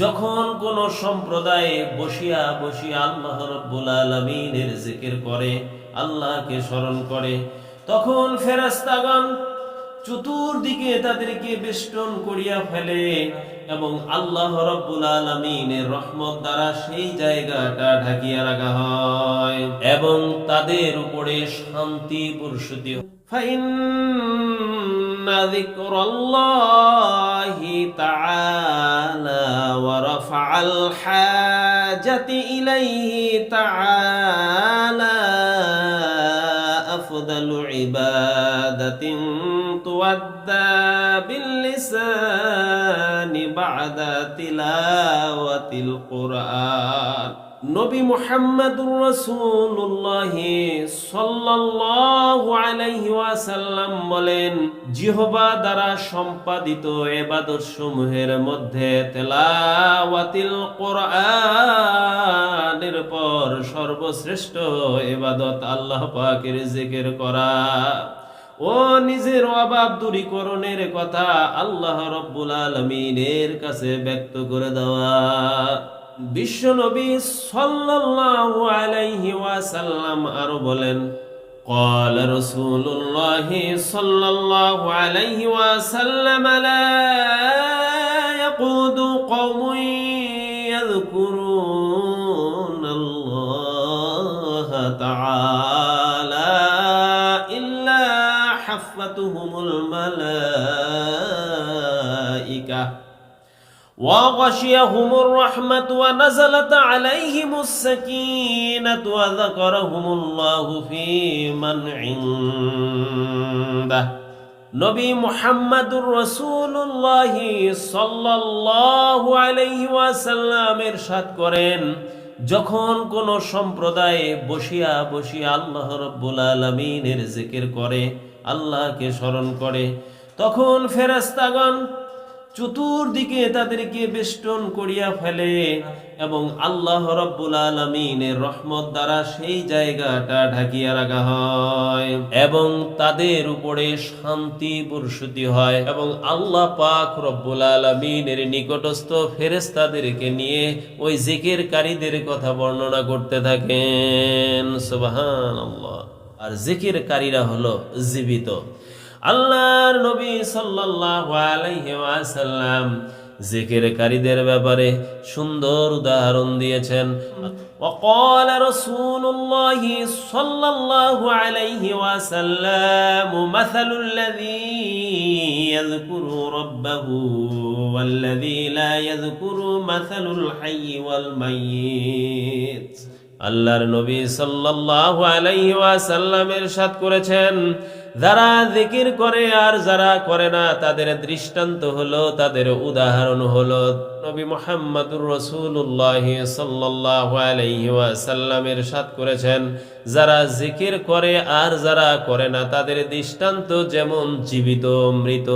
যখন কোন সম্প্রদায়ে বসিয়া বসিয়া আল্লাহ রব্বুল আলমিনের জিকির করে, আল্লাহকে স্মরণ করে, তখন ফেরাস্তাগণ চতুর্দিকে তাদেরকে বেষ্টন করিয়া ফেলে এবং আল্লাহ রব্বুল আলমিনের রহমত দ্বারা সেই জায়গাটা ঢাকিয়া রাখা হয় এবং তাদের উপরে শান্তি বর্ষিত হয়। ان ذكر الله تعالى ورفع الحاجة إليه تعالى. أفضل عبادة تؤدى باللسان بعد تلاوة القرآن. নবী মুহাম্মদুর রাসূলুল্লাহ সাল্লাল্লাহু আলাইহি ওয়াসাল্লাম বলেন, জিহবা দ্বারা সম্পাদিত ইবাদত সমূহের মধ্যে তেলাওয়াতিল কোরআনের পর সর্বশ্রেষ্ঠ ইবাদত আল্লাহ পাকের জিকির করা। ও নিজের অভাব দূরীকরণের কথা আল্লাহ রব্বুল আলমিনের কাছে ব্যক্ত করে দেওয়া। বিশ্ব নবী সাল্লাল্লাহু আলাইহি ওয়াসাল্লাম আরো বলেন قال رسول الله صلى الله عليه وسلم لا يقود قوم يذكرون الله تعالى إلا حفتهم الملائكة وغشيهم الرحمة ونزلت عليهم السكينة وذكرهم الله في من عنده নবী মুহাম্মাদুর রসুল্লাহ সাল্লাল্লাহু আলাইহি ওয়াসাল্লাম ইরশাদ করেন যখন কোন সম্প্রদায়ে বসিয়া বসিয়া আল্লাহ রব্বুল আলমিনের জিকির করে আল্লাহকে স্মরণ করে তখন ফেরেস্তাগণ চতুর্দিকে তাদেরকে বেষ্টন করিয়া ফেলে এবং আল্লাহ রব্বুল আলমিনের রহমত দ্বারা সেই জায়গাটা ঢাকিয়া রাখা হয় এবং তাদের উপরে শান্তি বর্ষিত হয় এবং আল্লাহ পাক রব্বুল আলমিনের নিকটস্থ ফেরেস্তাদেরকে নিয়ে ওই জিকের কারীদের কথা বর্ণনা করতে থাকেন। সুবাহান আর জিকির কারীরা হলো জীবিত। আল্লাহর নবী সাল্লাল্লাহু আলাইহি ওয়াসাল্লাম জিকিরকারীদের ব্যাপারে সুন্দর উদাহরণ দিয়েছেন وقال رسول الله صلى الله عليه وسلم مثل الذي يذكر ربه والذي لا يذكر مثل الحي والميت আল্লাহর নবী সাল্লাল্লাহু আলাইহি ওয়াসাল্লাম ইরশাদ করেছেন যারা জিকির করে আর যারা করে না, তাদের দৃষ্টান্ত হলো, তাদের উদাহরণ হলো নবী মোহাম্মদুর রসুল্লাহ সাল্লাসাল্লামের সাথ করেছেন, যারা জিকির করে আর যারা করে না, তাদের দৃষ্টান্ত যেমন জীবিত, মৃত।